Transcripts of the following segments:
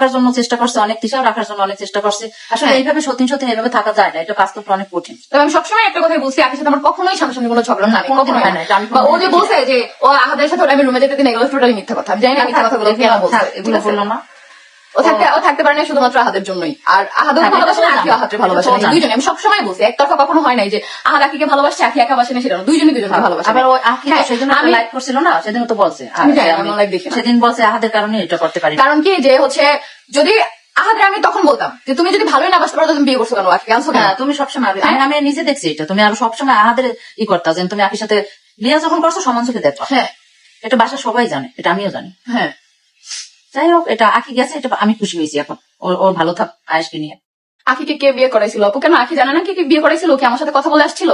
রাখার জন্য চেষ্টা করছে অনেক দিশাও রাখার জন্য অনেক চেষ্টা করছে। আসলে হ্যাঁ। এইভাবে সত্যি সত্যি এইভাবে থাকা যায় না এটা বাস্তব অনেক কঠিন। তবে আমি সবসময় একটা কথাই বলছি আপনি সাথে আমার কখনোই সামনাসামনি কোনো ঝগড়া না কখনো কখনোই হয় না। বা ও যে। বলছে যে ও আহাদের সাথে আমি রুমে যেতে দিন এগুলো টোটালি মিথ্যা কথা। আমি জানি না মিথ্যা কথাগুলো কেন বলছে। এগুলো বলল না। ও থাকতে ও থাকতে পারে না শুধুমাত্র আহাদের জন্যই। আর আহাদের হ্যাঁ, ভালোবাসে না তো আহাদের ভালোবাসে না। দুইজনে আমি সবসময় বলছি একতরফা কখনো হয় নাই যে আহাদ আখিকে ভালোবাসছে আখি একা বাসে না সেটা না। দুইজনই দুজনকে ভালোবাসে আবার ওই আখি হ্যাঁ, সেদিন আমি- লাইভ করছিল না সেদিন তো বলছে। আমি জানি, আমি দেখি সেদিন বলছে আহাদের কারণে এটা করতে পারি কারণ কি যে হচ্ছে যদি আহাদের আমি তখন বলতাম যে তুমি যদি ভালোই না বাসতে পারো তুমি বিয়ে করছ কেন? আখি আনছো কেন হ্যাঁ তুমি সবসময় আমি হ্যাঁ। আমি নিজে দেখছি এটা। তুমি আরও সবসময় আহাদের ই করতা যে তুমি আখির সাথে বিয়ে যখন করছ সমান চোখে দেখো হ্যাঁ। এটা বাসা সবাই জানে এটা আমিও জানি। হ্যাঁ। যাই হোক এটা আখি গেছে, এটা আমি খুশি হয়েছি এখন। ওর ভালো থাক, আয়েশকে নিয়ে। আখিকে কে বিয়ে করাইছিল? আপু কেন আখি জানে না কে বিয়ে করাইছিল? কি আমার সাথে কথা বলে আসছিল?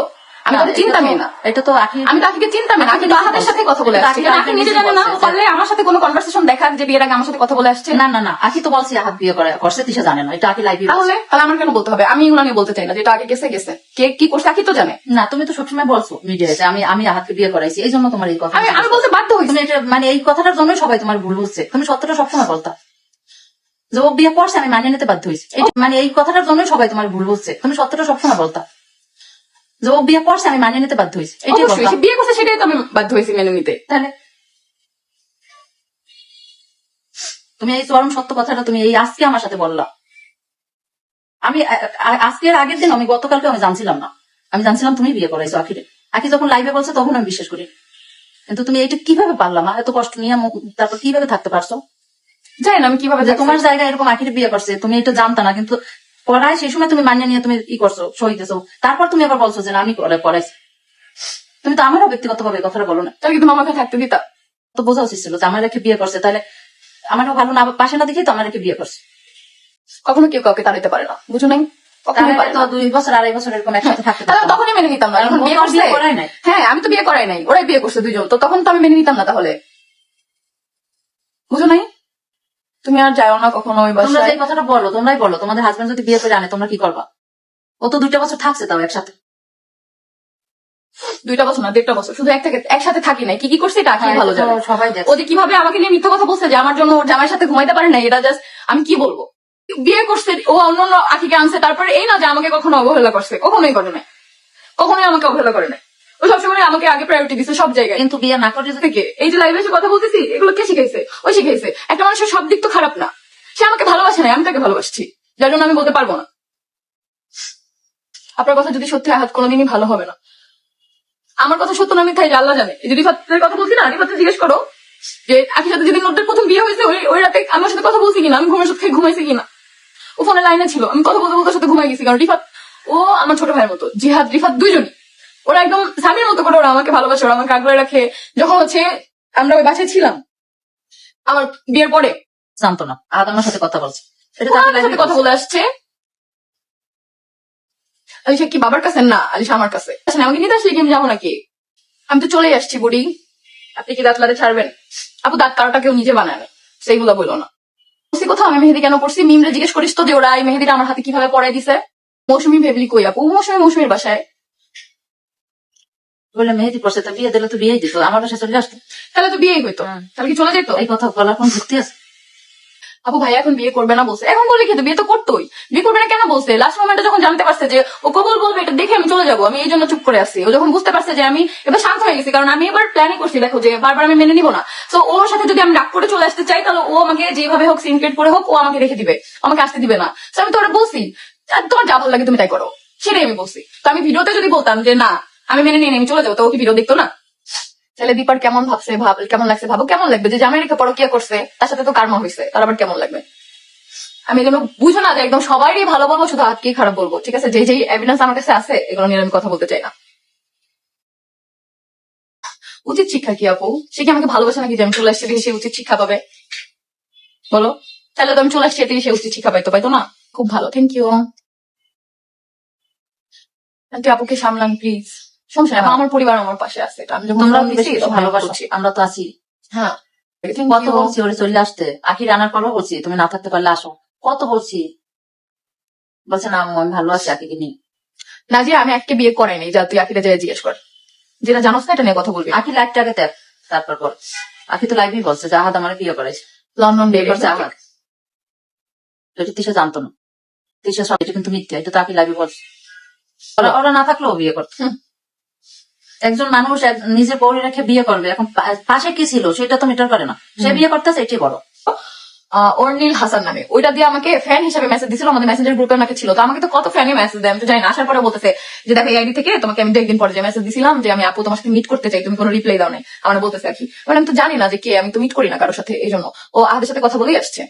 আমি এটা চিন্তামই তো- না। এটা তো আমি তো চিন্তামই না আখি তো সাথে কথা বলে আসছে। আখি নিজে জানে না ও পারলে আমার সাথে কোনো কনভারসেশন দেখাক যে বিয়ের আগে আমার সাথে কথা বলে আসছে? না না না আখি তো বলছে আহাত বিয়ে করে করছে তিশা জানে না এটা আখি লাইভ তাহলে তাহলে আমার কেন বলতে হবে? আমি এগুলো নিয়ে বলতে চাই না যেটা আগে গেছে গেছে। কে কি করছে আখি তো জানে। না তুমি তো সবসময় বলছো মিডিয়াতে আমি আমি আহাতকে বিয়ে করাইছি এই জন্য তোমার এই কথা আমি আমি বলতে বাধ্য হয়েছি। তুমি এটা মানে এই কথাটার জন্যই সবাই তোমার ভুল বুঝছে। তুমি সত্যটা সবসময় বলতা। যে ও বিয়ে করছে আমি মানিয়ে নিতে বাধ্য হয়েছি। মানে এই কথাটার জন্যই সবাই তোমার ভুল বুঝছে। তুমি সত্যটা সবসময় বলতা। যে ও বিয়ে করছে আমি মানিয়ে নিতে বাধ্য হয়েছি। এটাই বিয়ে করছে সেটাই তো আমি বাধ্য হয়েছি মেনে নিতে। তাহলে? তুমি এই চরম সত্য কথাটা তুমি এই আজকে আমার সাথে বললা। আমি আজকের আগের দিন আমি গতকালকে আমি জানছিলাম না। আমি জানছিলাম তুমি বিয়ে করাইছো আখিরে। আখি যখন লাইভে বলছো তখন আমি বিশ্বাস করি। কিন্তু তুমি এটা কীভাবে পারলাম এত কষ্ট নিয়ে তারপর কীভাবে থাকতে পারছ? জানি না আমি কীভাবে তোমার জায়গায় এরকম আখিরে বিয়ে করছে তুমি এটা জানতা না কিন্তু করায় সেই সময় তুমি মানিয়ে নিয়ে তুমি ই করছ সহিতেছো তারপর তুমি আবার বলছো যে না আমি করে করাইছি তুমি তো আমারও ব্যক্তিগত ভাবে কথাটা বলো না। তাহলে তুমি আমাকে থাকতে দিতা? তো বোঝা উচিত ছিল যে আমার রেখে বিয়ে করছে। তাহলে আমারও ভালো না পাশে না দেখেই তো আমার রেখে বিয়ে করছে। কখনো কেউ কাউকে তাড়াইতে পারে না বুঝো নাই? কখনোই তাহলে পারে তো দুই বছর আড়াই বছর এরকম একসাথে থাকতে তখনই মেনে নিতাম না। কারণ যখন ও বিয়ে করছে বিয়ে করাই নাই। হ্যাঁ আমি তো বিয়ে করাই নাই। ওরাই বিয়ে করছে দুজন তো তখন তো আমি মেনে নিতাম না তাহলে। বুঝো নাই? তুমি আর যাও না কখনো ওই তোমরা বাসায়। যে কথাটা বলো তোমরাই বলো। তোমাদের হাজবেন্ড যদি বিয়ে করে আনে তোমরা কি করবা? ও তো দুইটা বছর থাকছে তাও একসাথে। দুইটা বছর না দেড়টা বছর। শুধু একটা একসাথে থাকি নাই। কি কি করছে এটা আখি ভালো এটা তো জানে। সবাই দেখে। ও যে কীভাবে আমাকে নিয়ে মিথ্যা কথা বলছে যে আমার জন্য ওর জামাইয়ের সাথে ঘুমাইতে পারে না এটা জাস্ট আমি কি বলব? বিয়ে করছে ও অন্য অন্য আঁকিকে আনছে তারপরে এই না যে আমাকে কখনো অবহেলা করছে। কখনোই করে নাই। কখনোই আমাকে অবহেলা করে নাই। ও সবসময় আমাকে আগে প্রায়োরিটি দিচ্ছে সব জায়গায়। কিন্তু বিয়ে না করে থেকে? এই যে লাইভে এসে কথা বলতেছি এগুলো কে শিখাইছে? ও শিখাইছে। একটা মানুষের সব দিক তো খারাপ না। সে আমাকে ভালোবাসে না আমি তাকে ভালোবাসছি। যার জন্য আমি বলতে পারব না। আপনার কথা যদি সত্যি আহাত কোনোদিনই ভালো হবে না। আমার কথা সত্য না আমি তাই আল্লাহ জানে। এই যে রিফাতের কথা বলছি না রিফাতে জিজ্ঞেস করো যে আখির সাথে যেদিন ওদের প্রথম বিয়ে হয়েছে ওই ওই রাতে আমার সাথে কথা বলছি কিনা? আমি ঘুমের সাথে ঘুমাইছি কিনা? ও ফোনে লাইনে ছিল। আমি কথা বলতে বলতে সাথে ঘুমাই গেছি। কারণ রিফাত ও আমার ছোট ভাইয়ের মতো। জিহাদ রিফাত দুইজনই। ওরা একদম স্বামীর মতো করে ওরা আমাকে ভালোবাসে ওরা আমাকে আগলে রাখে। যখন হচ্ছে আমরা ওই বাসায় ছিলাম আমার বিয়ের পরে জানতো না আদ আমার সাথে কথা বলছে। আমার সাথে কথা বলে আসছে। আলিশা কি বাবার কাছে? না আলিশা আমার কাছে। আচ্ছা আমাকে নিতে আসলে কি? আমি যাব নাকি? আমি তো চলেই আসছি বুড়ি। আপনি কি দাঁত লাতে ছাড়বেন? আপু দাঁত কারোটা কেউ নিজে বানায় না। সেইগুলো বলল না। কোথাও আমি মেহেদি কেন পড়ছি? মিমরে জিজ্ঞেস করিস তো যে ওরা এই মেহেদিটা আমার হাতে কীভাবে পড়াই দিছে? মৌসুমি ভেবলি কই আপু? মৌসুমি মৌসুমীর বাসায়। বলে মেহেদি করছে তো বিয়ে দিলে তো বিয়েই দিত আমার বাসায় চলে আসতো। তাহলে তো বিয়েই হইতো। তাহলে কি চলে যেত এই কথা বলার কোন যুক্তি আছে? আপু ভাই এখন বিয়ে করবে না বলছে। এখন বলে খেতে বিয়ে তো করতোই। বিয়ে করবে না কেন বলছে? লাস্ট মোমেন্টে যখন জানতে পারছে যে ও কবুল বলবে এটা দেখে আমি চলে যাব। আমি এই জন্য চুপ করে আসছি ও যখন বুঝতে পারছে যে আমি এবার শান্ত হয়ে গেছি কারণ আমি এবার প্ল্যানই করছি দেখো যে বারবার আমি মেনে নিব না। তো ওর সাথে যদি আমি রাগ করে চলে আসতে চাই তাহলে ও আমাকে যেভাবে হোক সিনক্রেট করে হোক ও আমাকে রেখে দিবে। আমাকে আসতে দিবে না। তো আমি তো ওরা বলছি তোমার যা ভালো লাগে তুমি তাই করো। সেটাই আমি বলছি। তো আমি ভিডিওতে যদি বলতাম যে না আমি মেনে নিয়ে আমি চলে যাব, তো ও কি ভিডিও দেখতো না? তাহলে দীপার কেমন ভাবছে? ভাব কেমন লাগছে? ভাবো কেমন লাগবে যে জামাই রেখে পরকিয়া করছে, তার সাথে তো কার্মা হয়েছে তার আবার কেমন লাগবে? আমি এগুলো বুঝো না যে একদম সবারই ভালো বলব শুধু আজকেই খারাপ বলব, ঠিক আছে? যে যেই এভিডেন্স আমার কাছে আছে, এগুলো নিয়ে আমি কথা বলতে চাই না। উচিত শিক্ষা কি আপু? সে কি আমাকে ভালোবাসে নাকি যে আমি চলে আসছি সে উচিত শিক্ষা পাবে? বলো। তাহলে তো আমি চলে আসছি সে উচিত শিক্ষা পাইতো পাইতো না? খুব ভালো থ্যাংক ইউ আন্টি আপুকে সামলান প্লিজ সমস্যা নেই, আমার পরিবার আমার পাশে আছে এটা আমি যখন তোমরা বেশি। আমরা তো আছি। হ্যাঁ। কত বলছি ওরে চলে আসতে? আখির আনার পরও বলছি তুমি না থাকতে পারলে আসো। কত বলছি? বলছে না আমি ভালো আছি আখিকে নিয়ে। না যে আমি আজকে বিয়ে করাই নাই যা তুই আকিটা যাই জিজ্ঞেস কর। যেটা জানোস না এটা নিয়ে কথা বলবি? আখি লাইফটাকে দেখ তারপর কর আখি তো লাইভই বলছে যে আহাদ আমার বিয়ে করেছে লন্ডন বিয়ে করছে। আহাদ এটা তিশা জানতো না। তিশা সব এটা কিন্তু মিথ্যা এটা তাকে লাইভে বলছে। ওরা না থাকলেও বিয়ে করতো। একজন মানুষ নিজের বউরে রেখে বিয়ে করবে। এখন পাশে কি ছিল? সেটা তো মিটার করে না। সে বিয়ে করতেছে এটাই বড়। অর্নিল হাসান নামে। ওইটা দিয়ে আমাকে ফ্যান হিসেবে মেসেজ দিছিল আমাদের মেসেঞ্জার গ্রুপে নাকি ছিল। তো আমাকে তো কত ফ্যানই মেসেজ দেয় আমি তো জানি না। আসার পরে বলতেছে যে দেখো এই আইডি থেকে তোমাকে আমি একদিন পরে যে মেসেজ দিছিলাম যে আমি আপু তোমার সাথে মিট করতে চাই তুমি কোনো রিপ্লাই দাও নাই। আমার বলতেছে আর কি। মানে আমি তো জানি না যে কে আমি তো মিট করি না কারোর সাথে এই জন্য ও আমাদের সাথে কথা বলেই আসছে।